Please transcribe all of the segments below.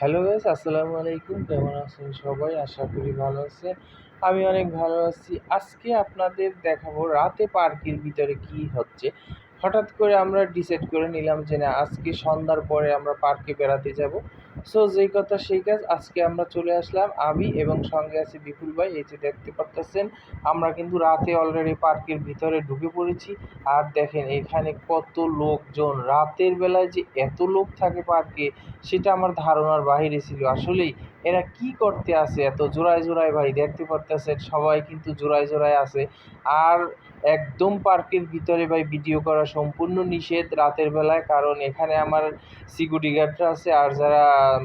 Hello guys, আসসালামু আলাইকুম। কেমন আছেন সবাই? আশা করি ভালো আছেন। আমি অনেক ভালো আছি। আজকে আপনাদের দেখাবো রাতে পার্কের ভিতরে কি হচ্ছে। হঠাৎ করে আমরা ডিসাইড করে নিলাম যে না, আজকে সন্ধ্যার পরে আমরা পার্কে বেড়াতে যাব। সো যেই কথা সেই কাজ, আজকে আমরা চলে আসলাম আমি এবং সঙ্গে আছে বিপুল ভাই। এই যে দেখতে পারতেছেন, আমরা কিন্তু রাতে অলরেডি পার্কের ভিতরে ঢুকে পড়েছি। আর দেখেন, এখানে কত লোকজন। রাতের বেলায় যে এত লোক থাকে পার্কে সেটা আমার ধারণার বাহিরে ছিল। আসলেই এরা কি করতে আসে এত জোড়ায় জোড়ায় ভাই, দেখতে পারতেছেন, সবাই কিন্তু জোড়ায় জোড়ায় আছে। আর একদম পার্কের ভিতরে ভাই, ভিডিও করা সম্পূর্ণ নিষেধ রাতের বেলায়। কারণ এখানে আমার সিকিউরিটি গার্ডরা আছে, আর যারা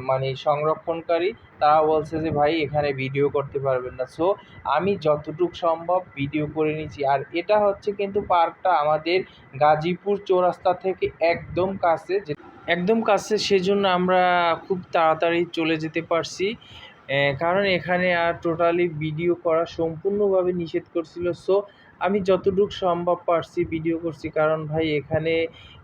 মানে সংরক্ষণকারী, তারা বলছে যে, ভাই, এখানে ভিডিও করতে পারবেন না। সো আমি যতটুকু সম্ভব ভিডিও করে নিয়েছি। আর এটা হচ্ছে কিন্তু পার্কটা আমাদের গাজীপুর চৌরাস্তা থেকে একদম কাছে যে একদম কাছে সেজন্য আমরা খুব তাড়াতাড়ি চলে যেতে পারছি। কারণ এখানে আর টোটালি ভিডিও করা সম্পূর্ণভাবে নিষেধ করছিল। সো আমি যতটুকু সম্ভব পারছি ভিডিও করছি। কারণ ভাই, এখানে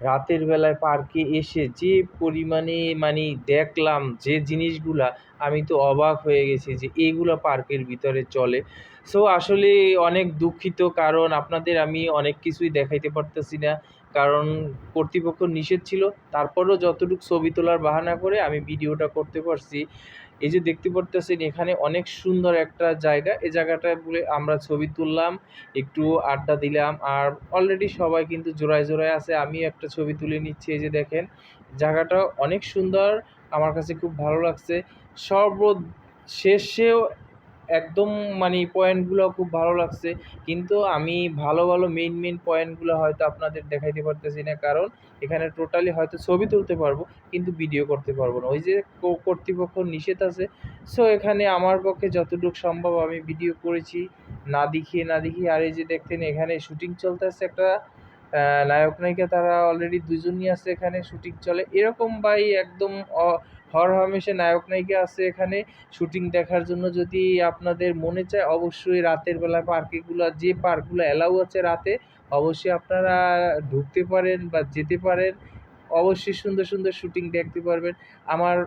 রাতের বেলায় পার্কে এসে যে পরিমাণে মানে দেখলাম যে জিনিসগুলা, আমি তো অবাক হয়ে গেছি যে এইগুলো পার্কের ভিতরে চলে। সো আসলে অনেক দুঃখিত। কারণ আপনাদের আমি অনেক কিছুই দেখাইতে পারতেছি না। কারণ কর্তৃপক্ষ নিষেধ ছিল। তারপরেও যতটুকু ছবি তোলার বাহানা করে আমি ভিডিওটা করতে পারছি। এই যে দেখতে পারতেছেন, এখানে অনেক সুন্দর একটা জায়গা। এই জায়গাটায় বলে আমরা ছবি তুললাম, একটু আড্ডা দিলাম, আর অলরেডি সবাই কিন্তু জোড়ায় জোড়ায় আছে আমি একটা ছবি তুলে নিচ্ছি, এই যে দেখেন। জায়গাটা অনেক সুন্দর, আমার কাছে খুব ভালো লাগছে। সর্বশেষেও একদম মানে পয়েন্টগুলো খুব ভালো লাগছে। কিন্তু আমি ভালো ভালো মেইন মেইন পয়েন্টগুলো হয়তো আপনাদের দেখাইতে পারতেছি না। কারণ এখানে টোটালি হয়তো ছবি তুলতে পারব, কিন্তু ভিডিও করতে পারব না। ওই যে কর্তৃপক্ষ নিষেধ আছে। সো এখানে আমার পক্ষে যতটুকু সম্ভব আমি ভিডিও করেছি। না দেখিয়ে না দেখিয়ে। আর এই যে দেখতেন, এখানে শুটিং চলতেছে একটা নায়ক নায়িকা তারা অলরেডি দুজনই আছে এখানে শুটিং চলে। এরকম ভাই একদম হর হামেশে নায়ক নায়িকা আছে এখানে। শুটিং দেখার জন্য যদি আপনাদের মনে চায়, অবশ্যই রাতের বেলা পার্কেগুলো, যে পার্কগুলো অ্যালাউ আছে রাতে, অবশ্যই আপনারা ঢুকতে পারেন বা যেতে পারেন। অবশ্যই সুন্দর সুন্দর শুটিং দেখতে পারবেন। আমার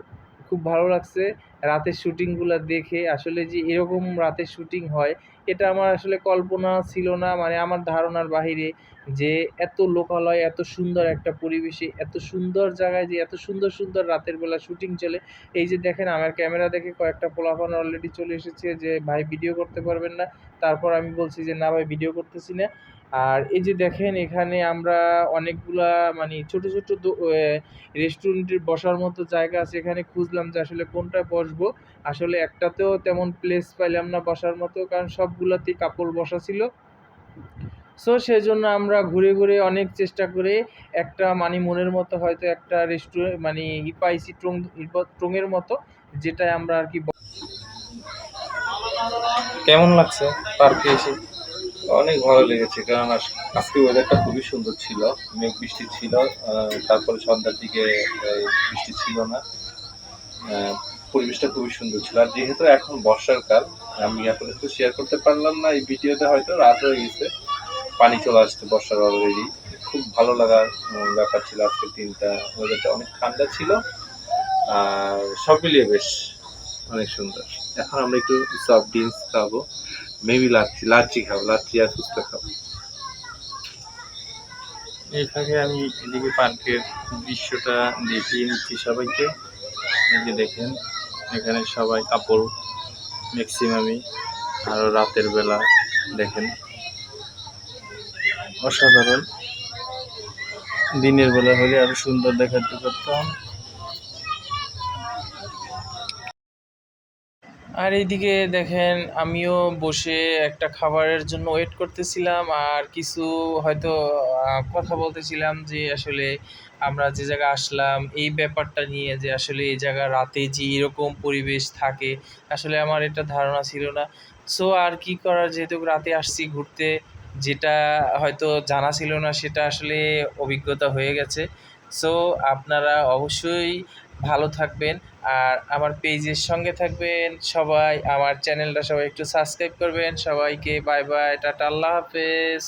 খুব ভালো লাগছে। রাতের শুটিংগুলো দেখে আসলে যে এরকম রাতের শুটিং হয়, এটা আমার আসলে কল্পনা ছিল না। মানে আমার ধারণার বাহিরে যে এত লোকালয়, এত সুন্দর একটা পরিবেশে, এত সুন্দর জায়গায় যে এত সুন্দর সুন্দর রাতের বেলা শুটিং চলে। এই যে দেখেন, আমার ক্যামেরা দেখে কয়েকটা পোলাপান অলরেডি চলে এসেছে যে, ভাই ভিডিও করতে পারবেন না। তারপর আমি বলছি যে, না ভাই ভিডিও করতেছি না। আর এই যে দেখেন এখানে আমরা অনেকগুলা মানে ছোট ছোট রেস্টুরেন্টের বসার মতো জায়গা আছে। এখানে খুঁজলাম যে আসলে কোনটায় বসবো। আসলে একটাতেও তেমন প্লেস পাইলাম না বসার মতো, কারণ সবগুলাতেই কাপড় বসা ছিল। সো সেজন্য আমরা ঘুরে ঘুরে অনেক চেষ্টা করে একটা মানে মনের মতো হয়তো একটা রেস্টুরেন্ট মানে ই পাইছি ট্রং ট্রঙের মতো যেটায় আমরা আর কি কেমন লাগছে পার্কে এসে? অনেক ভালো লেগেছে, কারণ আজকে ওয়েদারটা খুবই সুন্দর ছিল, মেঘ বৃষ্টি ছিল তারপরে সন্ধ্যার দিকে বৃষ্টি ছিল না। পরিবেশটা খুবই সুন্দর ছিল। আর যেহেতু এখন বর্ষার কাল, আমি আপনাদের সাথে শেয়ার করতে পারলাম না, এই ভিডিওতে হয়তো রাত হয়ে গেছে, পানি চলে আসছে বর্ষার অলরেডি খুব ভালো লাগার ব্যাপার ছিল আজকের দিনটা। ওয়েদারটা অনেক ঠান্ডা ছিল, আর সব মিলিয়ে বেশ অনেক সুন্দর। এখন আমরা একটু সফট ড্রিঙ্কস খাব। মেবি লাচ্ছি লাচ্ছি খাব, লাচ্ছি আর সুস্থ খাব। এই ফাঁকে আমি এদিকে পার্কের দৃশ্যটা দেখিয়ে নিচ্ছি সবাইকে। এই দেখেন, এখানে সবাই কাপড় ম্যাক্সিমামই আরও রাতের বেলা দেখেন। অসাধারণ। দিনের বেলা হলে আরও সুন্দর দেখাতে পারতাম আর এইদিকে দেখেন, আমিও বসে একটা খাবারের জন্য ওয়েট করতেছিলাম, আর কিছু হয়তো কথা বলতেছিলাম যে আসলে আমরা যে জায়গায় আসলাম, এই ব্যাপারটা নিয়ে যে আসলে এই জায়গা রাতে যে এরকম পরিবেশ থাকে, আসলে আমার এটা ধারণা ছিল না। সো আর কি করার? যেহেতু রাতে আসছি ঘুরতে, যেটা হয়তো জানা ছিল না, সেটা আসলে অভিজ্ঞতা হয়ে গেছে। সো আপনারা অবশ্যই ভালো থাকবেন। আর আমার পেজের সঙ্গে থাকবেন সবাই। আমার চ্যানেলটা সবাই একটু সাবস্ক্রাইব করবেন। সবাইকে বাই বাই টাটা, আল্লাহ হাফেজ।